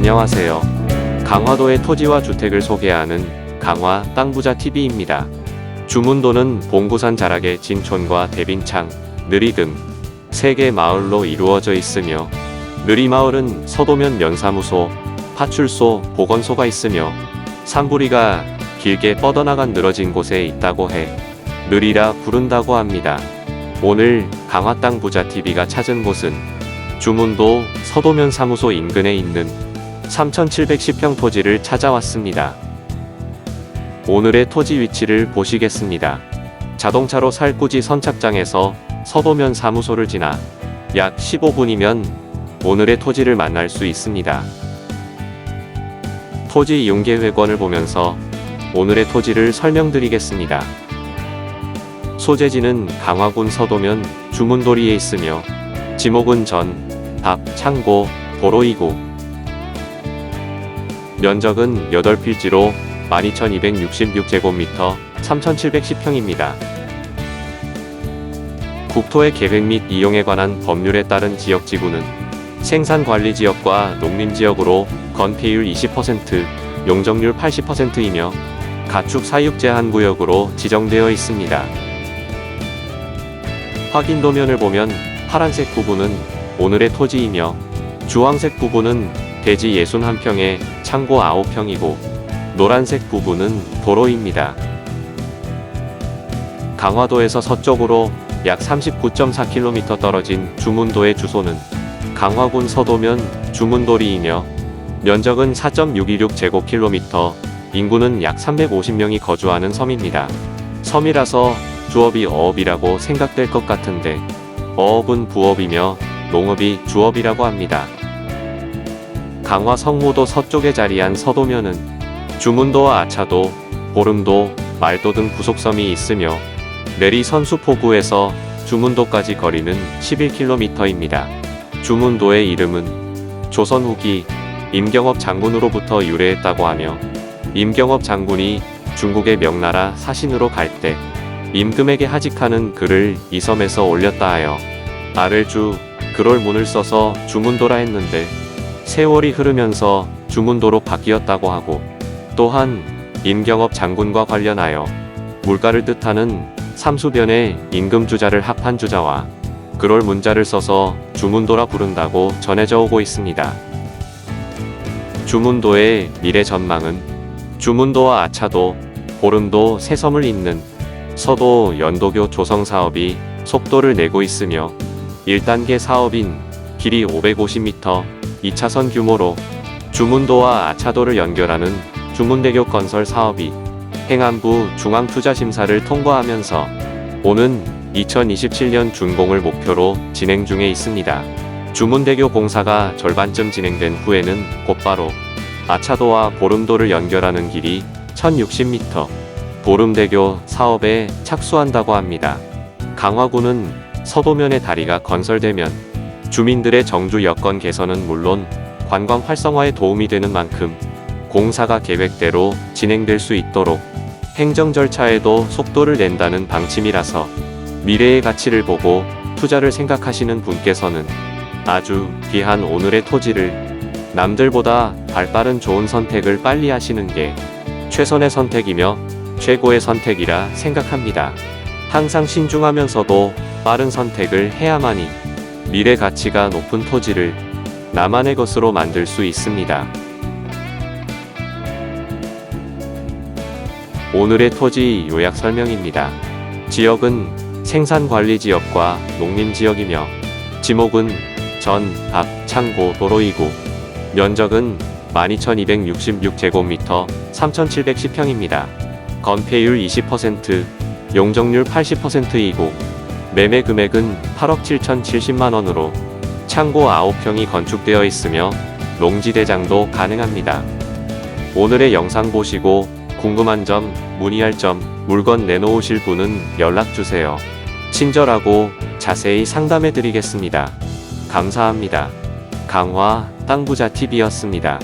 안녕하세요. 강화도의 토지와 주택을 소개하는 강화 땅부자 TV입니다. 주문도는 봉구산 자락의 진촌과 대빈창, 느리금, 세개 마을로 이루어져 있으며 느리마을은 서도면 면사무소, 파출소, 보건소가 있으며 산부리가 길게 뻗어나간 늘어진 곳에 있다고 해 느리라 부른다고 합니다. 오늘 강화 땅 부자 TV가 찾은 곳은 주문도 서도면 사무소 인근에 있는 3,710평 토지를 찾아왔습니다. 오늘의 토지 위치를 보시겠습니다. 자동차로 살구지 선착장에서 서도면 사무소를 지나 약 15분이면 오늘의 토지를 만날 수 있습니다. 토지 이용계획원을 보면서 오늘의 토지를 설명드리겠습니다. 소재지는 강화군 서도면 주문도리에 있으며 지목은 전, 밥, 창고, 도로이고 면적은 8필지로 12,266제곱미터 3,710평입니다. 국토의 계획 및 이용에 관한 법률에 따른 지역지구는 생산관리지역과 농림지역으로 건폐율 20%, 용적률 80%이며 가축 사육 제한 구역으로 지정되어 있습니다. 확인 도면을 보면 파란색 부분은 오늘의 토지이며 주황색 부분은 대지 61평에 창고 9평이고 노란색 부분은 도로입니다. 강화도에서 서쪽으로 약 39.4km 떨어진 주문도의 주소는 강화군 서도면 주문도리이며 면적은 4.626 제곱킬로미터, 인구는 약 350명이 거주하는 섬입니다. 섬이라서 주업이 어업이라고 생각될 것 같은데 어업은 부업이며 농업이 주업이라고 합니다. 강화 성무도 서쪽에 자리한 서도면은 주문도와 아차도, 보름도, 말도 등 부속섬이 있으며 내리 선수포구에서 주문도까지 거리는 11km입니다. 주문도의 이름은 조선 후기 임경업 장군으로부터 유래했다고 하며 임경업 장군이 중국의 명나라 사신으로 갈 때 임금에게 하직하는 글을 이 섬에서 올렸다 하여 아를 주 그롤문을 써서 주문도라 했는데 세월이 흐르면서 주문도로 바뀌었다고 하고 또한 임경업 장군과 관련하여 물가를 뜻하는 삼수변에 임금주자를 합한 주자와 그럴 문자를 써서 주문도라 부른다고 전해져 오고 있습니다. 주문도의 미래 전망은 주문도와 아차도, 보름도 세 섬을 잇는 서도 연도교 조성 사업이 속도를 내고 있으며 1단계 사업인 길이 550m, 2차선 규모로 주문도와 아차도를 연결하는 주문대교 건설 사업이 행안부 중앙투자심사를 통과하면서 오는 2027년 준공을 목표로 진행 중에 있습니다. 주문대교 공사가 절반쯤 진행된 후에는 곧바로 아차도와 보름도를 연결하는 길이 1060m 보름대교 사업에 착수한다고 합니다. 강화구는 서도면의 다리가 건설되면 주민들의 정주 여건 개선은 물론 관광 활성화에 도움이 되는 만큼 공사가 계획대로 진행될 수 있도록 행정 절차에도 속도를 낸다는 방침이라서 미래의 가치를 보고 투자를 생각하시는 분께서는 아주 귀한 오늘의 토지를 남들보다 발빠른 좋은 선택을 빨리 하시는 게 최선의 선택이며 최고의 선택이라 생각합니다. 항상 신중하면서도 빠른 선택을 해야만이 미래 가치가 높은 토지를 나만의 것으로 만들 수 있습니다. 오늘의 토지 요약 설명입니다. 지역은 생산관리지역과 농림지역이며 지목은 전, 밥, 창고, 도로이고 면적은 12,266제곱미터 3,710평입니다. 건폐율 20%, 용적률 80%이고 매매 금액은 8억 7,070만 원으로 창고 9평이 건축되어 있으며 농지 대장도 가능합니다. 오늘의 영상 보시고 궁금한 점, 문의할 점, 물건 내놓으실 분은 연락주세요. 친절하고 자세히 상담해 드리겠습니다. 감사합니다. 강화 땅부자 TV였습니다.